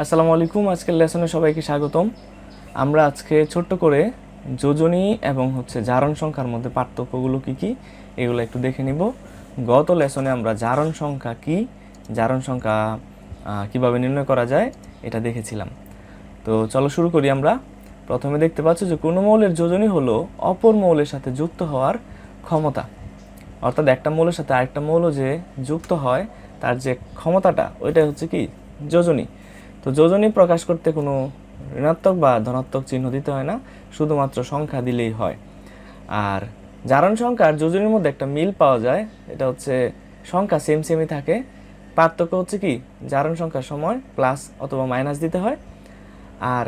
আসসালামু আলাইকুম। আজকের লেসনে সবাইকে স্বাগতম। আমরা আজকে ছোট্ট করে যোজনী এবং হচ্ছে জারণ সংখ্যার মধ্যে পার্থক্যগুলো কি কি, এগুলো একটু দেখে নিব। গত লেসনে আমরা জারণ সংখ্যা কি, জারণ সংখ্যা কীভাবে নির্ণয় করা যায়, এটা দেখেছিলাম। তো চলো শুরু করি আমরা। প্রথমে দেখতে পাচ্ছ যে কোনো মৌলের যোজনী হলো অপর মৌলের সাথে যুক্ত হওয়ার ক্ষমতা। অর্থাৎ একটা মৌলের সাথে আরেকটা মৌল যে যুক্ত হয়, তার যে ক্ষমতাটা, ওইটাই হচ্ছে কি? যোজনী। তো যোজনী প্রকাশ করতে কোনো ঋণাত্মক বা ধনাত্মক চিহ্ন দিতে হয় না, শুধুমাত্র সংখ্যা দিলেই হয়। আর জারণ সংখ্যার যোজনীর মধ্যে একটা মিল পাওয়া যায়, এটা হচ্ছে সংখ্যা সেম সেমই থাকে। পার্থক্য হচ্ছে কি, জারণ সংখ্যার সময় প্লাস অথবা মাইনাস দিতে হয়, আর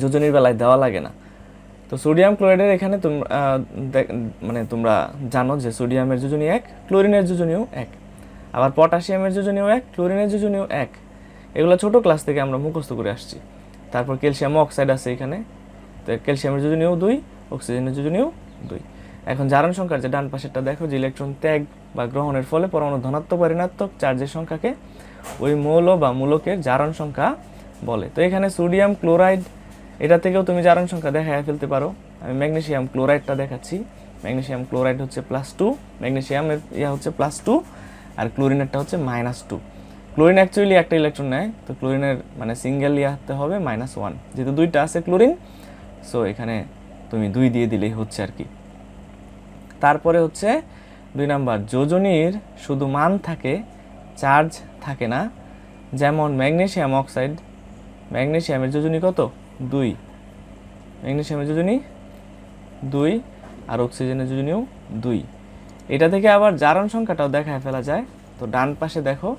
যোজনীর বেলায় দেওয়া লাগে না। তো সোডিয়াম ক্লোরাইডের এখানে তোমরা মানে তোমরা জানো যে সোডিয়ামের যোজনী এক, ক্লোরিনের যোজনীও এক। আবার পটাশিয়ামের যোজনীও এক, ক্লোরিনের যোজনীও এক। এগুলো ছোট ক্লাস থেকে আমরা মুখস্থ করে আসছি। তারপর ক্যালসিয়াম অক্সাইড আছে এখানে। তো ক্যালসিয়ামের যোজনীও দুই অক্সিজেনের যোজনীও দুই। এখন জারণ সংখ্যার যে ডান পাশেরটা দেখো, যে ইলেকট্রন ত্যাগ বা গ্রহণের ফলে পরমাণু ধনাত্মক বা ঋণাত্মক চার্জের সংখ্যাকে ওই মৌল বা মূলকের জারণ সংখ্যা বলে। তো এখানে সোডিয়াম ক্লোরাইড এটা থেকেও তুমি জারণ সংখ্যা দেখায় ফেলতে পারো। আমি ম্যাগনেশিয়াম ক্লোরাইডটা দেখাচ্ছি। ম্যাগনেশিয়াম ক্লোরাইড হচ্ছে প্লাস টু ম্যাগনেসিয়ামের ইয়া হচ্ছে প্লাস টু আর ক্লোরিনেরটা হচ্ছে মাইনাস টু ক্লোরিন অ্যাকচুয়ালি একটা ইলেকট্রন নেয়, তো ক্লোরিনের মানে সিঙ্গেল ইয়াতে হবে মাইনাস ওয়ান যেহেতু দুইটা আছে ক্লোরিন সো এখানে তুমি দুই দিয়ে দিলেই হচ্ছে আর কি। তারপরে হচ্ছে দুই নাম্বার, যোজনীর শুধু মান থাকে চার্জ থাকে না। যেমন ম্যাগনেসিয়াম অক্সাইড ম্যাগনেশিয়ামের যোজনী কত? দুই। ম্যাগনেশিয়ামের যোজনী দুই, আর অক্সিজেনের যোজনীও দুই। এটা থেকে আবার জারণ সংখ্যাটাও দেখায় ফেলা যায়। তো ডান পাশে দেখো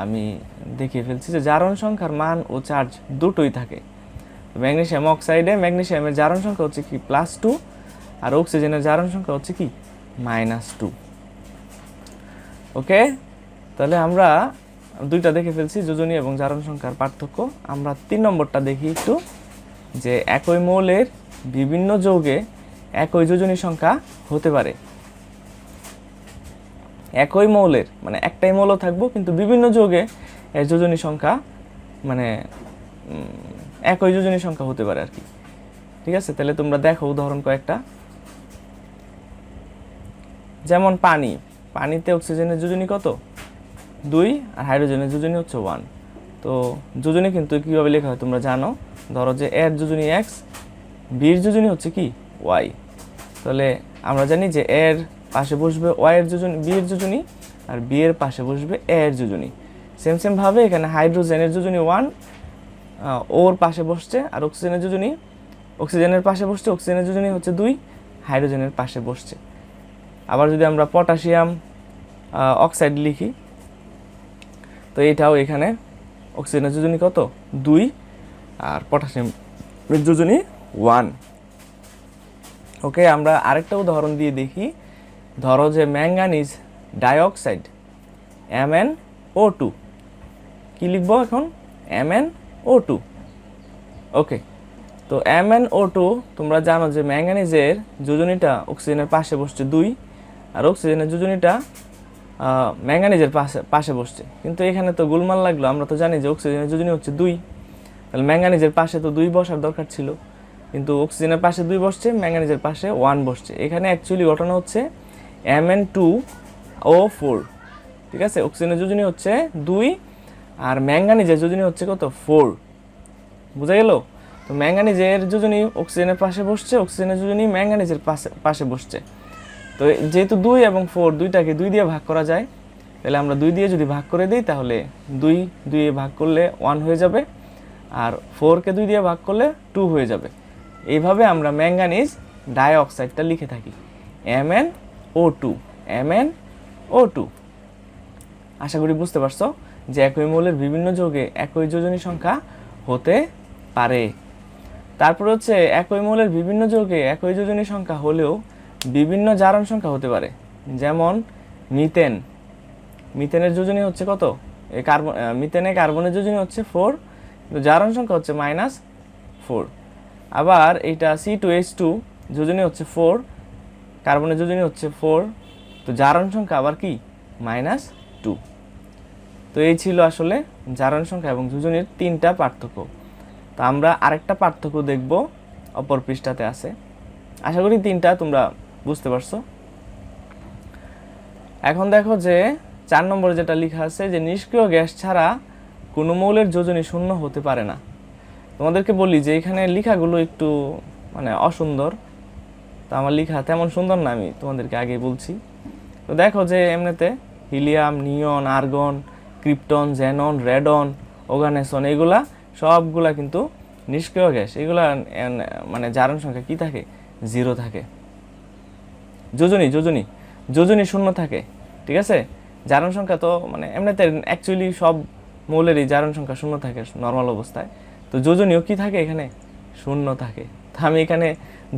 আমি দেখিয়ে ফেলছি যে জারণ সংখ্যার মান ও চার্জ দুটোই থাকে। ম্যাগনেশিয়াম অক্সাইডে ম্যাগনেশিয়ামের জারণ সংখ্যা হচ্ছে কি? প্লাস টু আর অক্সিজেনের জারণ সংখ্যা হচ্ছে কি? মাইনাস টু ওকে তাহলে আমরা দুইটা দেখে ফেলছি যোজনী এবং জারণ সংখ্যার পার্থক্য। আমরা তিন নম্বরটা দেখি একটু, যে একই মৌলের বিভিন্ন যৌগে একই যোজনী সংখ্যা হতে পারে। একই মৌলের মানে একটাই মৌল থাকব, কিন্তু বিভিন্ন যৌগে এর যোজনী সংখ্যা মানে একই যোজনী সংখ্যা হতে পারে আর কি ঠিক আছে? তাহলে তোমরা দেখো উদাহরণ কয়েকটা। যেমন পানি। পানিতে অক্সিজেনের যোজনী কত? দুই, আর হাইড্রোজেনের যোজনী হচ্ছে ওয়ান তো যোজনী কিন্তু কীভাবে লেখা হয় তোমরা জানো? ধরো যে এর যোজনী এক্স বির যোজনী হচ্ছে কি? ওয়াই তাহলে আমরা জানি যে এর পাশে বসবে ওয়াই এর যোজনী বি এর যোজনী, আর বি এর পাশে বসবে এর যোজনী। সেম সেম ভাবে এখানে হাইড্রোজেনের যোজনী ওয়ান ওর পাশে বসছে আর অক্সিজেনের যোজনী। অক্সিজেনের পাশে বসছে, অক্সিজেনের যোজনী হচ্ছে দুই, হাইড্রোজেনের পাশে বসছে। আবার যদি আমরা পটাশিয়াম অক্সাইড লিখি, তো এটাও এখানে অক্সিজেনের যোজনী কত? দুই, আর পটাশিয়াম যোজনী ওয়ান ওকে আমরা আরেকটা উদাহরণ দিয়ে দেখি। ধরো যে manganese dioxide, M N O two. কী লিখব এখন? M N O two. Okay, তো এম এন ও টু, তোমরা জানো যে ম্যাঙ্গানিজের যোজনীটা অক্সিজেনের পাশে বসছে দুই, আর অক্সিজেনের যোজনীটা ম্যাঙ্গানিজের পাশে পাশে বসছে। কিন্তু এখানে তো গোলমাল লাগল, আমরা তো জানি যে অক্সিজেনের যোজনী হচ্ছে দুই। তাহলে ম্যাঙ্গানিজের পাশে তো দুই বসার দরকার ছিল, কিন্তু অক্সিজেনের পাশে দুই বসছে, ম্যাঙ্গানিজের পাশে ওয়ান বসছে। এখানে অ্যাকচুয়ালি ঘটনা হচ্ছে M N two O four ঠিক আছে? অক্সিজেনের যোজনী হচ্ছে দুই আর ম্যাঙ্গানিজের যোজনী হচ্ছে কত? ফোর বুঝা গেল? তো ম্যাঙ্গানিজের যোজনী অক্সিজেনের পাশে বসছে অক্সিজেনের যোজনী ম্যাঙ্গানিজের পাশে পাশে বসছে। তো যেহেতু দুই এবং ফোর দুইটাকে দুই দিয়ে ভাগ করা যায়, তাহলে আমরা দুই দিয়ে যদি ভাগ করে দিই, তাহলে দুই দুই ভাগ করলে ওয়ান হয়ে যাবে আর ফোরকে দুই দিয়ে ভাগ করলে টু হয়ে যাবে। এইভাবে আমরা ম্যাঙ্গানিজ ডাইঅক্সাইডটা লিখে থাকি। M N O two M N O two আশা করি বুঝতে পারছ যে একই মৌলের বিভিন্ন যোগে একই যোজনী সংখ্যা হতে পারে। তারপর হচ্ছে একই মৌলের বিভিন্ন যোগে একই যোজনী সংখ্যা হলেও বিভিন্ন জারণ সংখ্যা হতে পারে। যেমন মিথেন। মিথেনের যোজনী হচ্ছে কত? কার্বন মিথেনে কার্বনের যোজনী হচ্ছে ফোর জারণ সংখ্যা হচ্ছে মাইনাস ফোর আবার এইটা সি টু এইচ টু যোজনী হচ্ছে ফোর কার্বনের যোজনী হচ্ছে ফোর তো জারণ সংখ্যা আবার কি? মাইনাস টু তো এই ছিল আসলে জারণ সংখ্যা এবং যোজনীর তিনটা পার্থক্য। তো আমরা আরেকটা পার্থক্য দেখব, অপর পৃষ্ঠাতে আছে। আশা করি তিনটা তোমরা বুঝতে পারছ। এখন দেখো যে চার নম্বরে যেটা লেখা আছে যে নিষ্ক্রিয় গ্যাস ছাড়া কোনো মৌলের যোজনী শূন্য হতে পারে না। তোমাদেরকে বলি যে এখানে লেখাগুলো একটু মানে অসুন্দর। তো আমার লেখা তেমন সুন্দর না, আমি তোমাদেরকে আগে বলছি। তো দেখো যে এমনিতে helium, neon, argon, krypton, xenon, radon oganesson এগুলা সবগুলা কিন্তু নিষ্ক্রিয় গ্যাস। এগুলা মানে জারণ সংখ্যা কি থাকে? জিরো থাকে। যোজনী যোজনী যোজনী শূন্য থাকে, ঠিক আছে? জারণ সংখ্যা তো মানে এমনিতে অ্যাকচুয়ালি সব মৌলেরই জারণ সংখ্যা শূন্য থাকে নর্মাল অবস্থায়। তো যোজনীও কি থাকে এখানে? শূন্য থাকে। আমি এখানে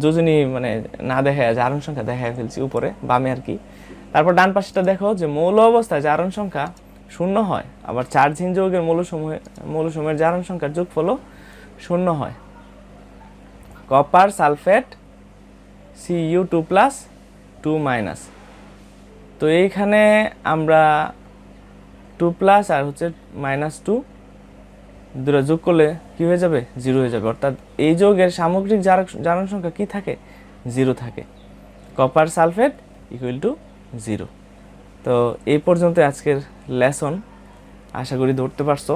যোজনী মানে না দেখায় আরণ সংখ্যা দেখায় ফেলছি উপরে, বামে আর কি। তারপর ডান পাশেটা দেখো যে মৌল অবস্থায় জারণ সংখ্যা শূন্য হয়, আবার চার্জহীন যৌগের মৌলসমূহে মৌলসমূহের জারণ সংখ্যার যোগফলও শূন্য হয়। Copper sulphate C U two plus two minus তো এইখানে আমরা টু প্লাস আর হচ্ছে মাইনাস টু দুটো যোগ করলে কি হয়ে যাবে? জিরো হয়ে যাবে। অর্থাৎ এই যৌগের সামগ্রিক জারণ সংখ্যা কি থাকে? জিরো থাকে। Copper sulphate equal to zero তো এই পর্যন্ত আজকের লেসন আশা করি ধরতে পারছ।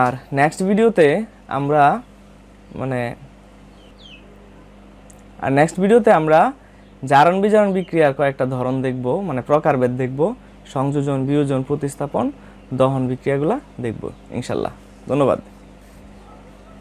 আর নেক্সট ভিডিওতে আমরা মানে আর নেক্সট ভিডিওতে আমরা জারণ বিজারণ বিক্রিয়ার কয়েকটা ধরন দেখব মানে প্রকারভেদ দেখব, সংযোজন, বিয়োজন, প্রতিস্থাপন দহন বিক্রিয়াগুলো দেখব ইনশাল্লাহ। ধন্যবাদ।